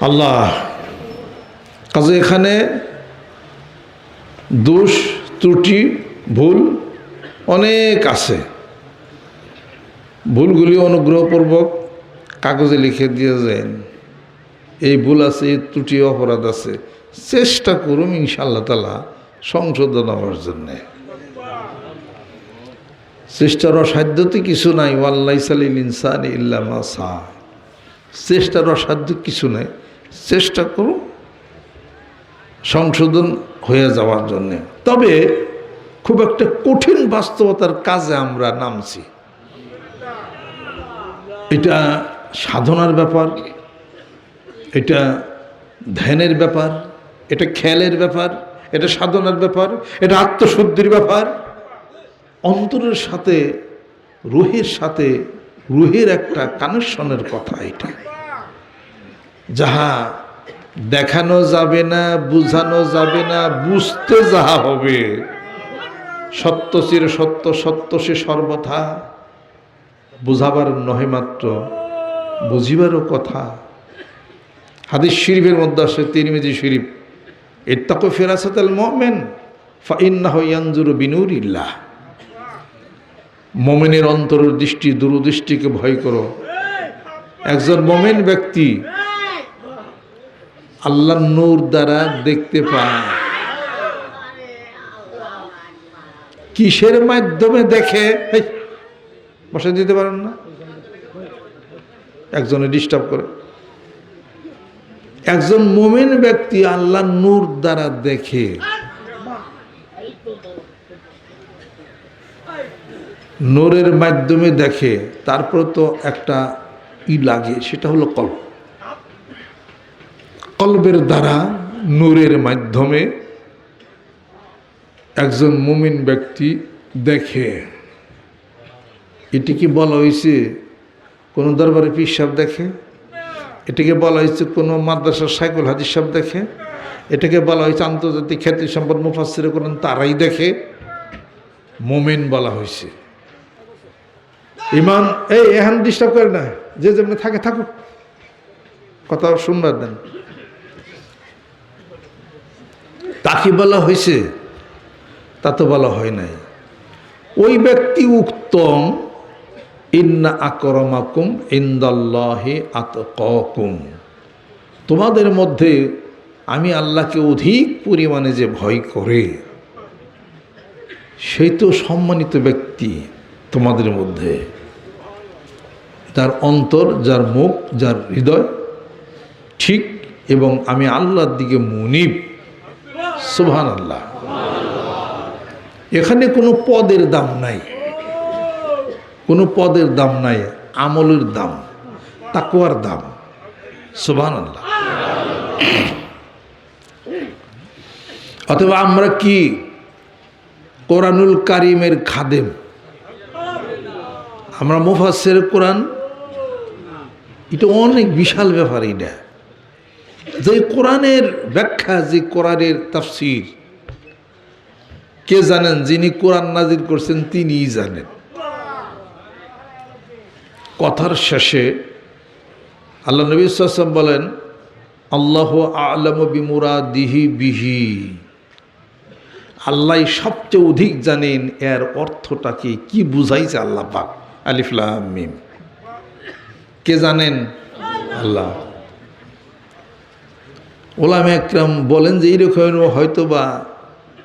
আল্লাহ। কাজে এখানে দোষ, ত্রুটি, ভুল অনেক আছে। ভুলগুলি অনুগ্রহপূর্বক কাগজে লিখে দিয়ে যান। এই ভুল আছে, এই ত্রুটি, অপরাধ আছে, চেষ্টা করুন ইনশাল্লাহ তালা সংশোধন হওয়ার জন্যে। চেষ্টার অসাধ্যতে কিছু নাই ওয়াল্লাই সালিল ইনসান ইল্লামা সা চেষ্টার অসাধ্য কিছু নাই চেষ্টা করুন সংশোধন হয়ে যাওয়ার জন্যে। তবে খুব একটা কঠিন বাস্তবতার কাজে আমরা নামছি। এটা সাধনার ব্যাপার, এটা ধ্যানের ব্যাপার, এটা খেয়ালের ব্যাপার, এটা সাধনার ব্যাপার, এটা আত্মশুদ্ধির ব্যাপার। অন্তরের সাথে, রুহের সাথে, রুহের একটা কানেকশনের কথা এটা। যাহা দেখানো যাবে না, বুঝানো যাবে না, বুঝতে যাহা হবে, সত্য চির সত্য সত্য সে সর্বথা, বুঝাবার নহে মাত্র, বুঝিবারও কথা। হাদিস শরীফের মধ্যে আসে তিরমিজি শরীফ এত্তাকো ফেরাসাত আল মমেন বিনুর ইল্লাহ মোমেনের অন্তরের দৃষ্টি, দূরদৃষ্টিকে ভয় করো। একজন মোমেন ব্যক্তি আল্লাহ নূর দ্বারা দেখতে পায়। কিসের মাধ্যমে দেখে? বসে দিতে পারেন না? একজনে ডিস্টার্ব করে। একজন মোমেন ব্যক্তি আল্লাহ নূর দ্বারা দেখে। নূরের মাধ্যমে দেখে, তারপর তো একটা ই লাগে, সেটা হলো কল্প। কল্পের দ্বারা নূরের মাধ্যমে একজন মুমিন ব্যক্তি দেখে। এটি কি বলা হয়েছে, কোনো দরবারে পীর সাহেব দেখে? এটাকে বলা হয়েছে, কোনো মাদ্রাসার সাইকুল হাদিস সাহেব দেখে? এটাকে বলা হয়েছে, আন্তর্জাতিক খ্যাতি সম্পদ মুফাসির করেন তারাই দেখে। মোমেন বলা হয়েছে। ইমান এই এহান ডিস্টার্ব করে না, যে যেমনি থাকে থাকুক। কথা শুনবার দেন। তাকে বলা হয়েছে, তা তো বলা হয় নাই। ওই ব্যক্তি উত্তম ইন্না আকরমাকুম ইন্দাল্লাহে আতকুম তোমাদের মধ্যে আমি আল্লাহকে অধিক পরিমাণে যে ভয় করে, সেই তো সম্মানিত ব্যক্তি তোমাদের মধ্যে। যার অন্তর, যার মুখ, যার হৃদয় ঠিক এবং আমি আল্লাহর দিকে মুনিব। সুবহান আল্লাহ এখানে কোনো পদের দাম নাই। কোনো পদের দাম নাই, আমলের দাম তাকুয়ার দাম। সুবহান আল্লাহ অথবা আমরা কি কোরআনুল কারিমের খাদেম? আমরা মুফাসের কোরআন, এটা অনেক বিশাল ব্যাপার এটা। যে কোরআনের ব্যাখ্যা, যে কোরআনের তাফসির, কে জানেন যিনি কোরআন নাজির করছেন তিনিই জানেন। কথার শেষে আল্লাহ নবী সাল্লাম বলেন, আল্লাহ আলম বিমুরা দিহি বিহি। আল্লাহ সবচেয়ে অধিক জানেন, এর অর্থটাকে কি বুঝাইছে আল্লাহ পাক? আলিফলাম মিম। কে জানেন? আল্লাহ। ওলাম একরাম বলেন যে এইরকম হয়তো বা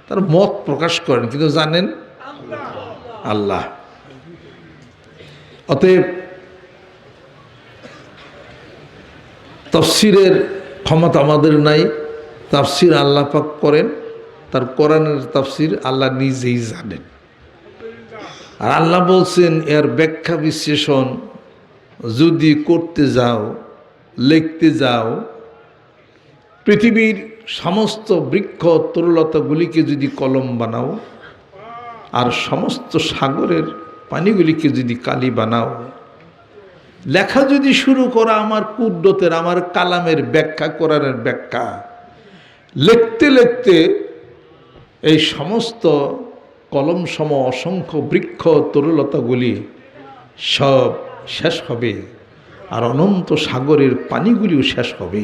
তার মত প্রকাশ করেন। কিন্তু জানেন? আল্লাহ। অতএব তফসিরের ক্ষমতা আমাদের নাই। তাফসির আল্লাহ পাক করেন। তার কোরআনের তাফসির আল্লাহ নিজেই জানেন। আর আল্লাহ বলছেন, এর ব্যাখ্যা বিশ্লেষণ যদি করতে যাও, লিখতে যাও পৃথিবীর সমস্ত বৃক্ষ তরুলতাগুলিকে যদি কলম বানাও, আর সমস্ত সাগরের পানিগুলিকে যদি কালি বানাও, লেখা যদি শুরু করা আমার কুদ্রতের, আমার কালামের ব্যাখ্যা করার ব্যাখ্যা, লিখতে লিখতে এই সমস্ত কলম সম অসংখ্য বৃক্ষ তরুলতাগুলি সব শেষ হবে, আর অনন্ত সাগরের পানিগুলিও শেষ হবে।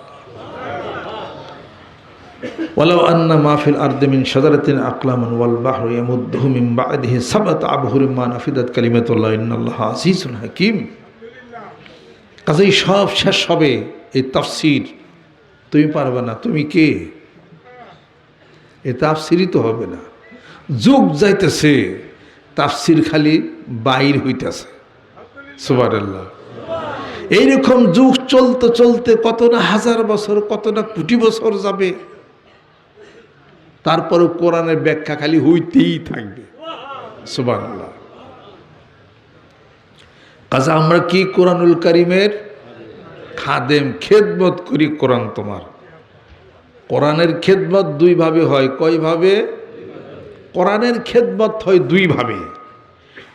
ওয়ালাউ আন্না মাহফিল আর্দমিন সদারতিন আকলামান ওয়াল বাহর ইয়ামুদ্দুমিম বাদিহি সাবাত আবহুর মা নাফিদাত কালিমাতুল্লাহ ইন্নাল্লাহ আজিজুল হাকিম। কাজেই সব শেষ হবে এই তাফসির। তুমি পারবে না, তুমি কে? এ তাফসিরই তো হবে না। যুগ যাইতেছে, তাফসির খালি বাইর হইতেছে। সুবার আল্লাহ এইরকম যুগ চলতে চলতে কত না হাজার বছর, কত না কোটি বছর যাবে। তারপরে কোরআনের ব্যাখ্যা খালি হইতেই থাকবে। সুবান কাজে আমরা কি কোরআনুল করিমের খাদেম খেদমত করি? কোরআন তোমার। কোরআনের খেদমত দুইভাবে হয়। কয়ভাবে? কোরআনের খেদমত হয় দুইভাবে।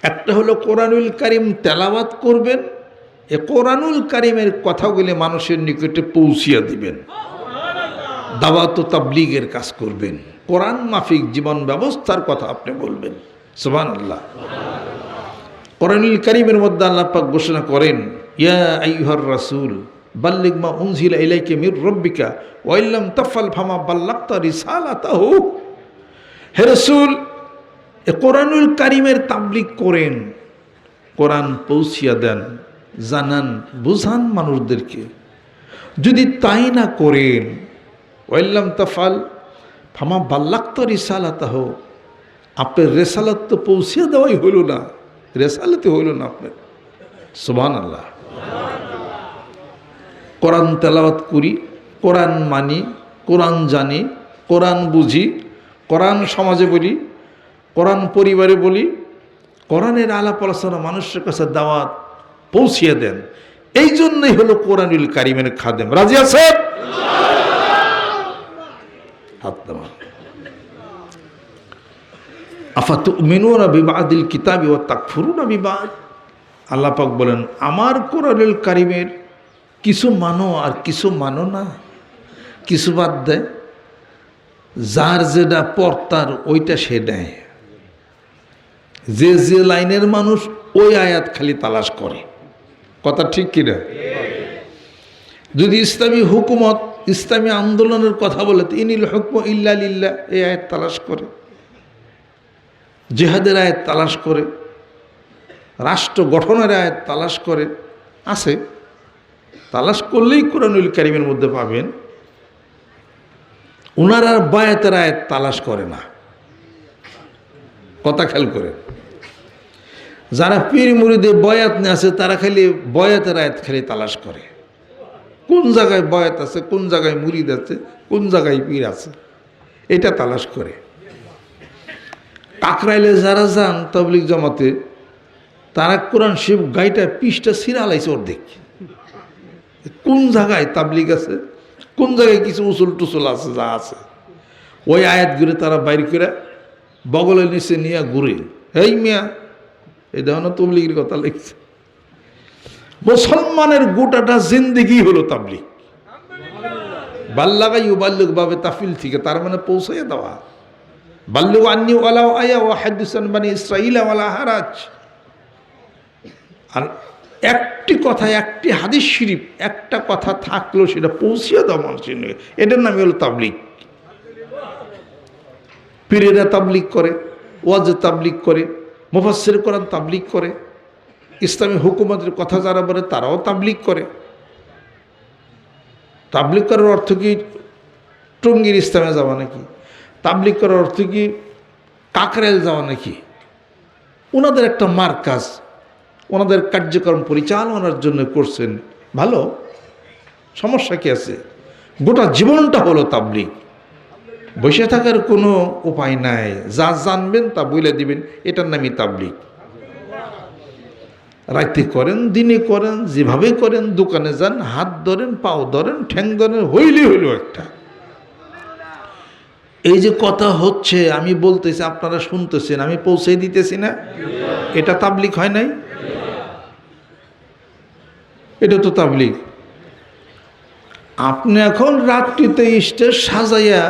একটা হলো কোরআনুল করিম তেলাওয়াত করবেন, এ কোরআনুল করিমের কথাগুলি মানুষের নিকটে পৌঁছিয়া দিবেন। দাওয়াত তাবলিগের কাজ করবেন। কোরআন মাফিক জীবন ব্যবস্থার কথা আপনি বলবেন। সুবান আল্লাহ কোরআনুল করিমের মধ্যে আল্লাহ পাক ঘোষণা করেন, ইয়া আইহর রাসূল, বাল্লিগ মা উনজিলা ইলাইকে মির রব্বিকা ওয়াইল্লাম তাফাল ফামা বাল্লাক্তা রিসালাতাহু। হে রাসূল, এ কোরআনুল করিমের তাবলিগ করেন। কোরআন পৌঁছিয়া দেন, জানান, বুঝান মানুষদেরকে। যদি তাই না করেন ওয়াইল্লাম তাফাল ফামা বাল্লাক্তা রিসালাতাহ, আপনার রেসালাত তো পৌঁছিয়ে দেওয়াই হলো না রেসালাতে হইল না আপনার। সুবান আল্লাহ কোরআন তেলাওয়াত করি, কোরআন মানি, কোরআন জানি, কোরআন বুঝি, কোরআন সমাজে বলি, কোরআন পরিবারে বলি, কোরআনের আলাপ আলোচনা মানুষের কাছে দাওয়াত পৌঁছিয়ে দেন। এই জন্যই হলো কোরআনুল কারিমের খাদেম। রাজি আছে হাত নামান। আফাতু মেনুরা বিবাদিল কিতাবি ও তাকফুরুনা বিবাদ। আল্লাহ পাক বলেন, আমার কোরআনুল কারিমের কিছু মানো আর কিছু মানো না। কিছু বাদ দেয় যার যেটা পর্তার ওইটা সে দেয় যে যে লাইনের মানুষ ওই আয়াত খালি তালাশ করে। কথা ঠিক কিনা? যদি ইসলামী হুকুমত ইসলামী আন্দোলনের কথা বলে ইনিল হুকম ইল্লা লিল্লা, এই আয়াত তালাশ করে। জেহাদের আয়াত তালাশ করে। রাষ্ট্র গঠনের আয়াত তালাশ করে। আছে। তালাশ করলেই কোরআনুল কারিমের মধ্যে পাবেন। ওনারা বায়াতের আয়াত তালাশ করে না। কথা খেয়াল করে। যারা পীর মুড়িদে বয়াত নিয়ে আছে, তারা খালি বয়াতের আয়াত খালি তালাশ করে। কোন জায়গায় বয়াত আছে, কোন জায়গায় মুরিদ আছে, কোন জায়গায় পীর আছে, এটা তালাশ করে। কাকরাইলে যারা যান তবলিক জমাতে, তারা কোরআন শিব গাইটা পিসটা সিরালাইছে অর্ধেক। কোন জায়গায় তাবলিক আছে, কোন জায়গায় কিছু উসুল টুসুল আছে, যা আছে। ওই আয়াত ঘুরে তারা বাইর করে বগলে নিচে নিয়ে ঘুরে এই মিয়া, এই দেখো না তবলিগের কথা লিখছে। মুসলমানের গোটাটা জিন্দিগি হলো তাবলিগ। বাল্লাগাই বাল্যুক ভাবে তাফিল থেকে, তার মানে পৌঁছাইয়া দেওয়া। বাল্লুক আন্নি ওয়ালাও আয়া ও হাদুসান বানি ইসরাইলা ওয়ালা হারাজ। আর একটি কথা, একটি হাদিস শরীফ, একটা কথা থাকল সেটা পৌঁছিয়ে দাও মানুষের এটার নামই হলো তাবলিক পীরেরা তাবলিক করে, ওয়াজ তাবলিক করে মুফাসির কোরআন তাবলিক করে ইসলামী হুকুমতের কথা যারা বলে, তারাও তাবলিক করে। তাবলিক করার অর্থ কি? টঙ্গির ইসলামে যাওয়া নাকি? তাবলিক করার অর্থ কি? কাকরাইল যাওয়া নাকি? ওনাদের একটা মার্কাজ, ওনাদের কার্যক্রম পরিচালনার জন্য করছেন। ভালো? সমস্যা কি আছে? গোটা জীবনটা হলো তাবলিক বসে থাকার কোনো উপায় নাই। যা জানবেন তা বলে দিবেন, এটার নামই তাবলিক রাইতে করেন, দিনে করেন, যেভাবে করেন, দোকানে যান, হাত ধরেন, পাও ধরেন, ঠ্যাং ধরেন, হইলে হইল একটা। এই যে কথা হচ্ছে, আমি বলতেছি, আপনারা শুনতেছেন, আমি পৌঁছে দিতেছি না। এটা তাবলিক হয় নাই? এটা তো তাবলিক আপনি এখন রাত্রিতে স্টেজ সাজাইয়া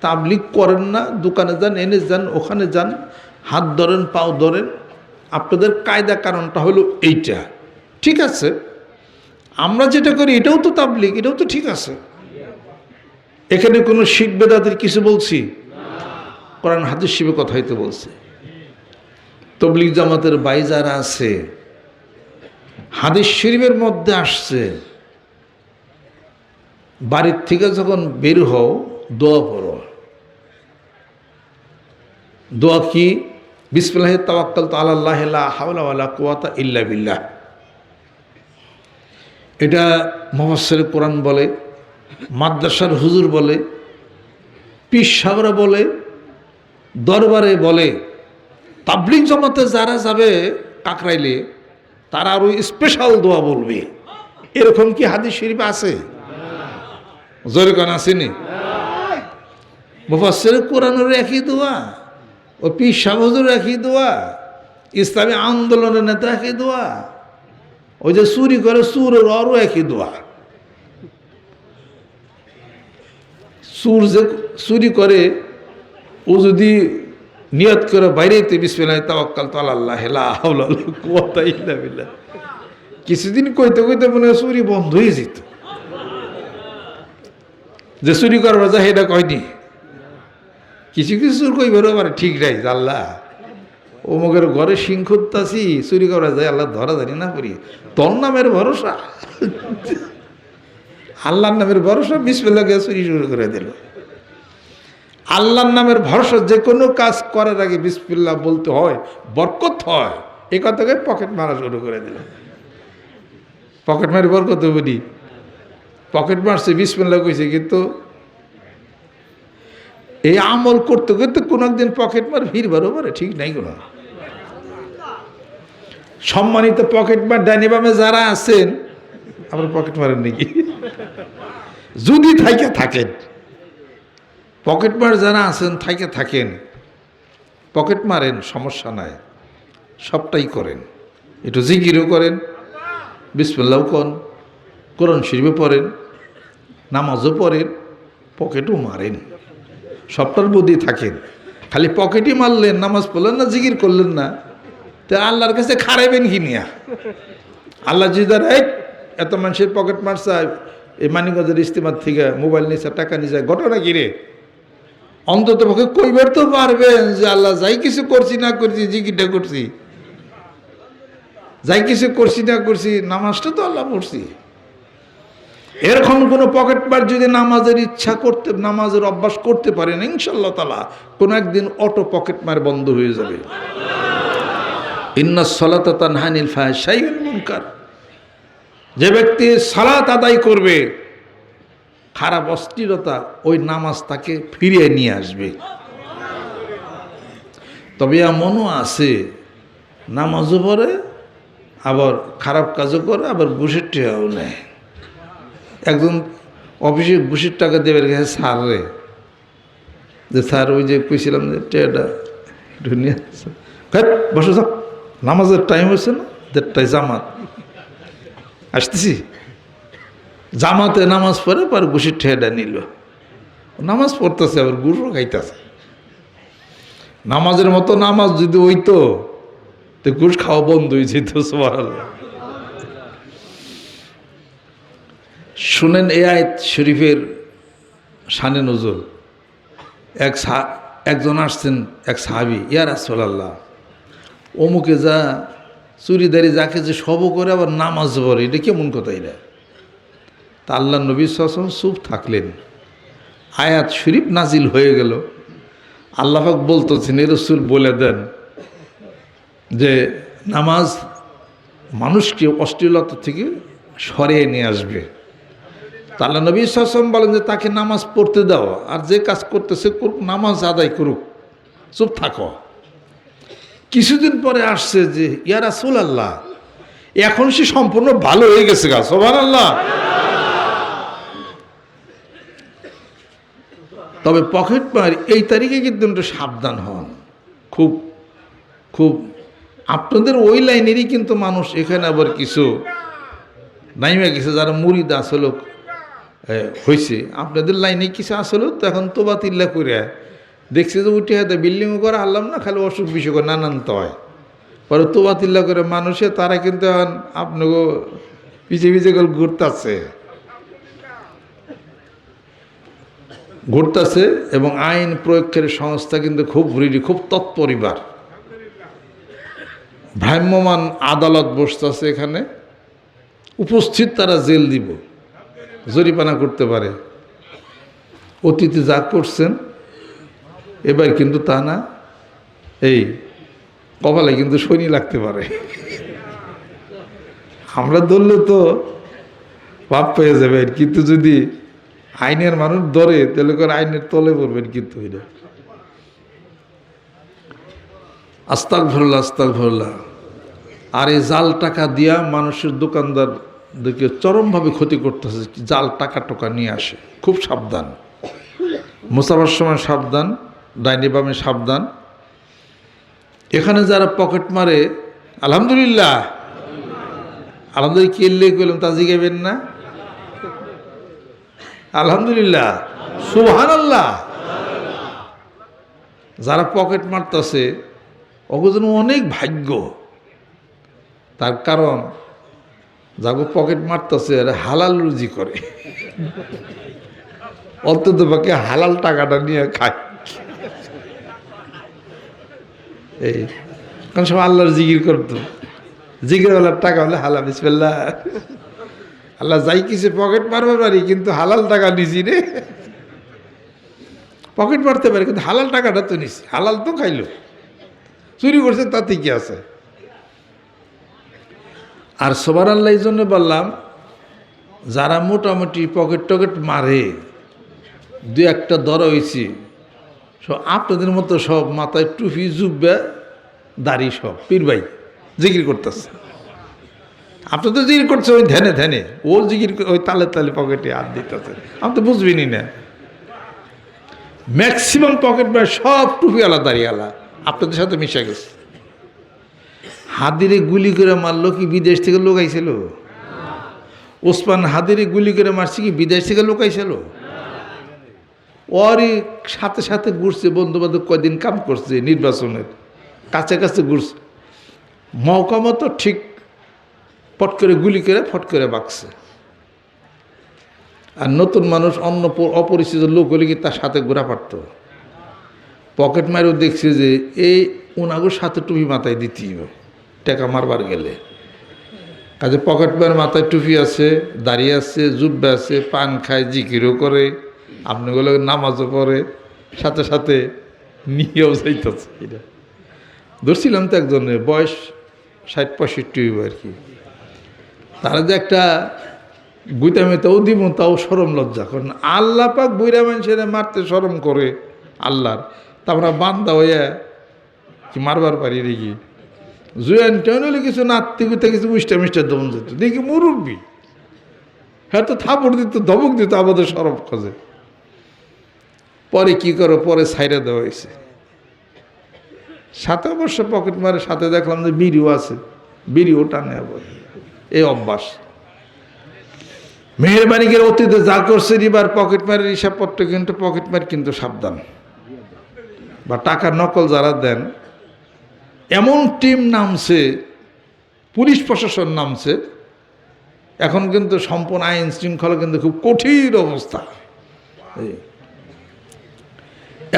তাবলিক করেন না, দোকানে যান, এনে যান, ওখানে যান, হাত ধরেন, পাও ধরেন আপনাদের কায়দা কারণটা হলো এইটা। ঠিক আছে? আমরা যেটা করি, এটাও তো তাবলিক এটাও তো ঠিক আছে। এখানে কোনো শিখ বেদাদের কিছু বলছি? কোরআন হাদিস শিবে কথা হইতে বলছে। তবলিক জামাতের বাই যারা আছে, হাদিস শরীফের মধ্যে আসছে, বাড়ির থেকে যখন বের হও, দোয়া পড়ো। দোয়া কি? বিসমিল্লাহ তাওয়াক্কাল তো আল্লাহ হাওলা কুয়াতা ইল্লা বিল্লাহ। এটা মোহাম্মদ কোরআন বলে, মাদ্রাসার হুজুর বলে পিস সাগরা বলে, দরবারে বলে। তাবলিক জমাতে যারা যাবে কাকরাইলে, তারা আরও স্পেশাল দোয়া বলবে। এরকম কি হাদিস শরীফ আছে? জরিকান আসেনি? মুফাসের কোরআনের একই দোয়া। ও পিস সাহজুর একই দোয়া? ইসলামী আন্দোলনের নেতা একই দোয়া? ওই যে চুরি করে সুরের আরও একই দোয়া? সুর যে চুরি করে, ও যদি নিয়ত করে বাইরেতে বিসমিল্লাহ, তাওয়াক্কাল তো আল্লাহ হেলা কিছুদিন কইতে কইতে মনে হয় চুরি বন্ধ হয়ে যেত। যে চুরি করবার যায় সেটা কয়নি? কিছু কিছু চুর কইবার আবার ঠিক নাই আল্লাহ অমুকের ঘরে সিং খুঁজতাছি চুরি করা যায়, আল্লাহ ধরা জানি না করি তোর নামের ভরসা? আল্লাহর নামের ভরসা বিসমিল্লাকে চুরি শুরু করে দিল। আল্লাহর নামের ভরসা, যে কোনো কাজ করার আগে বিসমিল্লা বলতে হয়, বরকত হয়, এ কথাকে পকেট মারা শুরু করে দিল। পকেট মারি বরকত বলি পকেট মারছে বিসমিল্লা কইছে, কিন্তু এই আমল করতে করতে কোনো একদিন পকেট মার ভিড় পারে ঠিক নাই কোনো সম্মানিত পকেট মার ডাইনি বামে যারা আছেন আবার পকেট মারেন নাকি? যদি থাইকে থাকেন। পকেট মার যারা আছেন থাইকে থাকেন। পকেট মারেন, সমস্যা নাই। সবটাই করেন। একটু জিগিরও করেন বিসমিল্লাও কন, কোরআন শরীফে পড়েন, নামাজও পড়েন পকেটও মারেন। সবটার বুদ্ধি থাকেন। খালি পকেটই মারলেন, নামাজ পড়লেন না জিগির করলেন না। তা আল্লাহর কাছে খারাইবেন কি নিয়া? আল্লাহ জিদার এই, এত মানুষের পকেট মারছে, এই মানিগঞ্জের ইস্তেমার থেকে মোবাইল নিচে টাকা নিচে ঘটনা কি রে? অন্তত পক্ষে কইবার তো পারবেন যে আল্লাহ যাই কিছু করছি না করছি, জিকিরটা করছি। যাই কিছু করছি না করছি, নামাজটা তো আল্লাহ পড়ছি। এরকম কোনো পকেট মার যদি নামাজের ইচ্ছা করতে, নামাজের অভ্যাস করতে পারেন ইনশাল্লাহ তালা কোনো একদিন অটো পকেট মার বন্ধ হয়ে যাবে। যে ব্যক্তি সালাত আদায় করবে, খারাপ অস্থিরতা ওই নামাজ তাকে ফিরিয়ে নিয়ে আসবে। তবে এমনও আছে, নামাজও পড়ে, আবার খারাপ কাজও করে, আবার ঘুষের টেয়াও নেয়। একজন অফিসে ঘুষের টাকা দেবের কাছে স্যার রে। যে স্যার ওই যে কইছিলাম যে টেয়াটা একটু নিয়ে বসে, যাও। নামাজের টাইম হচ্ছে না? দেড়টায় জামাত। আসতেছি। জামাতে নামাজ পড়ে, পর ঘুষির ঠেয়াটা নিল। নামাজ পড়তেছে, আবার গুড়ও খাইতেছে। নামাজের মতো নামাজ যদি হইতো, তো ঘুষ খাওয়া বন্ধ হয়ে যেত সবার শুনেন এ আয়ত শরীফের শানে নজর। এক একজন আসছেন, এক সাহাবি ইয়ার আসল্লাহ অমুকে যা চুরিদারি যাকে যে সব করে আবার নামাজ পড়ে, এটা কেমন কথা এটা? তা আল্লাহ নবী সাসম চুপ থাকলেন। আয়াত শরীফ নাজিল হয়ে গেল। আল্লাহাক বলতেছেন, এ রসুল, বলে দেন যে নামাজ মানুষকে অশ্লীলতা থেকে সরিয়ে নিয়ে আসবে। তা আল্লাহ নবী সাসম বলেন যে তাকে নামাজ পড়তে দাও, আর যে কাজ করতেছে করুক, নামাজ আদায় করুক। চুপ থাকো। কিছুদিন পরে আসছে যে ইয়ারা সুল আল্লাহ এখন সে সম্পূর্ণ ভালো হয়ে গেছে গা সোভান আল্লাহ তবে পকেট মার, এই তারিখে কিন্তু একটু সাবধান হন। খুব খুব, আপনাদের ওই লাইনেরই কিন্তু মানুষ এখানে আবার কিছু নাইমা গেছে, যারা মুড়িদ আসলে হয়েছে আপনাদের লাইনে কিছু আসলে, তো এখন তো বাতিল্লা করে দেখছে যে উঠে হাতে বিল্ডিং করে আনলাম না, খালি অসুখ বিসুখ নানান তো হয় পরে তো বাতিল্লা করে মানুষে, তারা কিন্তু এখন আপনাকে পিছে পিছে করে ঘুরতেছে। ঘুরতেছে এবং আইন প্রয়োগের সংস্থা কিন্তু খুব রেডি খুব তৎপরিবার। ভ্রাম্যমান আদালত বসতেছে এখানে। উপস্থিত তারা জেল দিব। জরিমানা করতে পারে। অতীতে যা করছেন, এবার কিন্তু তা না, এই কপালে কিন্তু শনি লাগতে পারে। আমরা ধরলে তো পাপ পেয়ে যাবেন, কিন্তু যদি আইনের মানুষ ধরে, তাহলে করে আইনের তলে পড়বেন কিন্তু এটা। আস্তাক ভরলা আস্তাক ভরলা আর এই জাল টাকা দিয়া মানুষের দোকানদার দেখে চরমভাবে ক্ষতি করতেছে, জাল টাকা টোকা নিয়ে আসে। খুব সাবধান। মোসাফার সময় সাবধান, ডাইনি বামে সাবধান। এখানে যারা পকেট মারে, আলহামদুলিল্লাহ। আলহামদুলিল্লাহ কিনলে করলাম তা জিগাবেন না? আলহামদুলিল্লাহ। সুহান আল্লাহ যারা পকেট মারতেছে, ওগুলো অনেক ভাগ্য। তার কারণ যাগো পকেট মারতেছে আর হালাল রুজি করে। অন্তত পক্ষে হালাল টাকাটা নিয়ে খায়। এই, কারণ সব আল্লাহর জিগির করতো। জিগিরওয়ালার টাকা হলে হালা বিসপেল্লা আল্লাহ যাই কিছু পকেট মারবে পারি, কিন্তু হালাল টাকা নিছি রে পকেট মারতে পারে, কিন্তু হালাল টাকাটা তো নিছি। হালাল তো খাইলো। চুরি করছে, তাতে কি আছে? আর সবার আল্লাহ এই জন্য বললাম, যারা মোটামুটি পকেট টকেট মারে দু একটা দর হয়েছি সব আপনাদের মতো সব মাথায় টুপি, জুব্বা, দাড়ি সব, পীর ভাই জিকির করতেছে। আপনি তো জিকির করছে ওই ধ্যানে ধ্যানে, ও জিকির ওই তালে তালে পকেটে হাত দিতেছে। আমি তো বুঝবিনি না ম্যাক্সিমাম পকেট সব টুপিওয়ালা, দাড়িওয়ালা আপনাদের সাথে মিশে গেছে। হাদিরে গুলি করে মারলো কি বিদেশ থেকে লোক ওসমান হাদিরে গুলি করে মারছে কি বিদেশ থেকে লোক আইছিল? ওরই সাথে সাথে ঘুরছে বন্ধু বান্ধব কয়দিন কাম করছে নির্বাচনের কাছে কাছে ঘুরছে। মৌকা তো ঠিক ফট করে গুলি করে ফট করে বাকছে। আর নতুন মানুষ অন্য অপরিচিত লোক হলে কি তার সাথে ঘোরা পারত? পকেট মারেও দেখছে যে, এই ওনাগোর সাথে টুপি মাথায় দিতেই হবে টাকা মারবার গেলে। কাজে পকেট মার মাথায় টুপি আছে দাঁড়িয়ে আছে, জুব্বে আছে, পান খায়, জিকিরও করে আপনাগুলো নামাজও পড়ে, সাথে সাথে নিয়েও যাইতেছে। এটা ধরছিলাম তো একজনের বয়স ষাট পঁয়ষট্টি হইব আর কি। তারা যে একটা বুইতা মেতাও দিব, তাও সরম লজ্জা। কারণ আল্লাহ পাক বুইরা মানুষের মারতে সরম করে আল্লাহর। তা আমরা বান্দা হইয়া কি মারবার পারি নাকি? জুয়ান টেন হলে কিছু গুতে কিছু মিষ্টা মিষ্টা দমন যেত। দেখি মুরব্বী। হ্যাঁ তো থাপড় দিত, ধমক দিত, আমাদের সরব খোঁজে। পরে কি করো, পরে সাইডে দেওয়া হয়েছে। সাথে অবশ্য পকেট মারে সাথে দেখলাম যে বিড়িও আছে। বিড়িও টানে আবার। এই অভ্যাস। মেহরবানি করে অতীতে যা করছে, এবার পকেট মারের হিসাবপত্র কিন্তু, পকেট মার কিন্তু সাবধান। বা টাকা নকল যারা দেন এমন টিম নামছে, পুলিশ প্রশাসন নামছে, এখন কিন্তু সম্পূর্ণ আইন শৃঙ্খলা কিন্তু খুব কঠিন অবস্থা।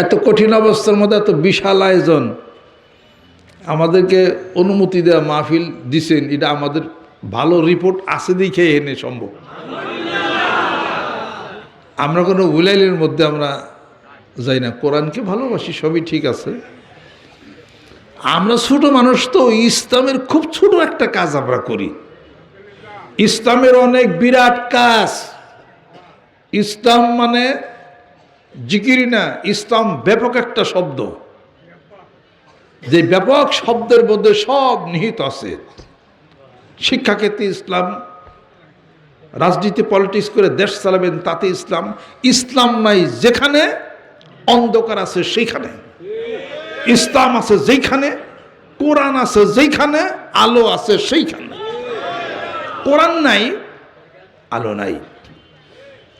এত কঠিন অবস্থার মধ্যে এত বিশাল আয়োজন, আমাদেরকে অনুমতি দেওয়া মাহফিল দিছেন, এটা আমাদের ভালো রিপোর্ট আছে দেখে এনে সম্ভব। আমরা কোনো উলাইলের মধ্যে আমরা যাই না, কোরআনকে ভালোবাসি, সবই ঠিক আছে। আমরা ছোট মানুষ তো, ইসলামের খুব ছোট একটা কাজ আমরা করি। ইসলামের অনেক বিরাট কাজ। ইসলাম মানে জিকিরি না, ইসলাম ব্যাপক একটা শব্দ। যে ব্যাপক শব্দের মধ্যে সব নিহিত আছে। শিক্ষাক্ষেত্রে ইসলাম, রাজনীতি, পলিটিক্স করে দেশ চালাবেন, তাতে ইসলাম ইসলাম নাই যেখানে, অন্ধকার আছে সেইখানে। ইসলাম আছে যেইখানে, কোরআন আছে যেইখানে, আলো আছে সেইখানে। কোরআন নাই, আলো নাই।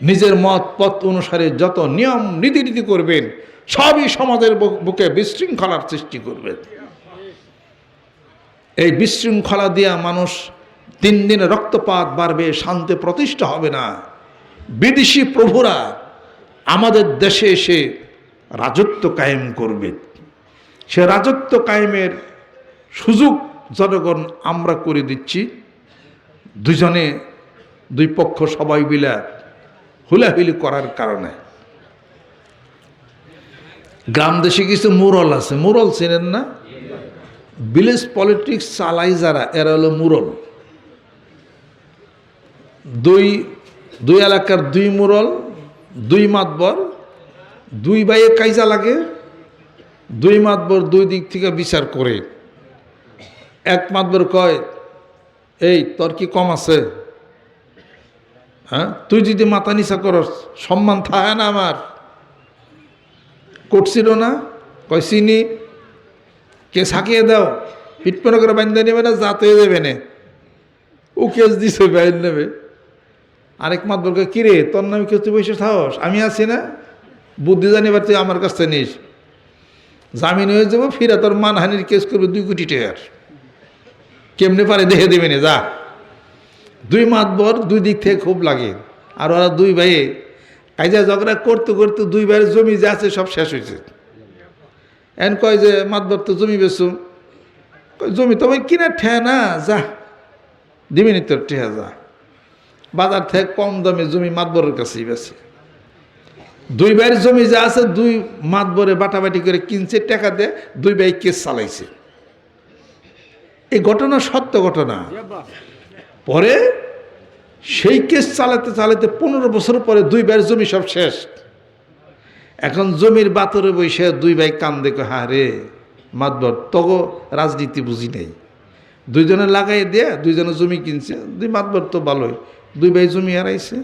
নিজের মত পথ অনুসারে যত নিয়ম নীতি নীতি করবেন, সবই সমাজের বুকে বিশৃঙ্খলার সৃষ্টি করবেন এই বিশৃঙ্খলা দিয়া মানুষ দিন দিন রক্তপাত বাড়বে, শান্তি প্রতিষ্ঠা হবে না। বিদেশি প্রভুরা আমাদের দেশে এসে রাজত্ব কায়েম করবে। সে রাজত্ব কায়েমের সুযোগ জনগণ আমরা করে দিচ্ছি। দুজনে দুই পক্ষ সবাই মিলে হুলাহুলি করার কারণে। গ্রাম দেশে কিছু মুরল আছে। মুরল চেনেন না? ভিলেজ পলিটিক্স চালাই যারা, এরা হলো মুরল। দুই দুই এলাকার দুই মুরল, দুই মাতবর, দুই বাইয়ে কাইজা লাগে। দুই মাতবর দুই দিক থেকে বিচার করে। এক মাতবর কয়, এই, তোর কি কম আছে? হ্যাঁ? তুই যদি মাথা নিচা করস, সম্মান থাকে না আমার। করছিল না? কয়, চিনি। কে সাকিয়ে দাও। পিটপনা করে বান্ধে নেবে না যাতে দেবে না। ও কেস দিছে, বাইর নেবে। আরেক মাত বলকে কিরে, তোর নামে কেউ তুই বসে থাকস? আমি আছি না? বুদ্ধি জানিবার তুই আমার কাছে নিস। জামিন হয়ে যাব ফিরে তোর মানহানির কেস করবে দুই কোটি টাকার। কেমনে পারে দেখে দেবে না যা। দুই মাতবর দুই দিক থেকে খুব লাগে। আর ওরা দুই ভাইয়ে কাজা ঝগড়া করতে করতে দুই ভাইয়ের জমি যা আছে সব শেষ হয়েছে। এন কয় যে মাতবর তো জমি কয়, জমি তোমায় কিনা ঠে না যা। দিবি নি তোর ঠেয়া যা। বাজার থেকে কম দামে জমি মাতবরের কাছেই বেছে দুই ভাইয়ের জমি যা আছে, দুই মাত মাতবরে বাটাবাটি করে কিনছে, টাকা দিয়ে দুই ভাই কেস চালাইছে। এই ঘটনা সত্য ঘটনা। পরে সেই কেস চালাতে চালাতে পনেরো বছর পরে দুই ভাইয়ের জমি সব শেষ। এখন জমির বাতরে বসে দুই ভাই কান দেখো হ্যাঁ রে মাতবর তগো রাজনীতি বুঝি নেই। দুইজনে লাগাই দিয়ে দুইজনে জমি কিনছে, দুই মাতবর তো ভালোই। দুই ভাই জমি হারাইছে।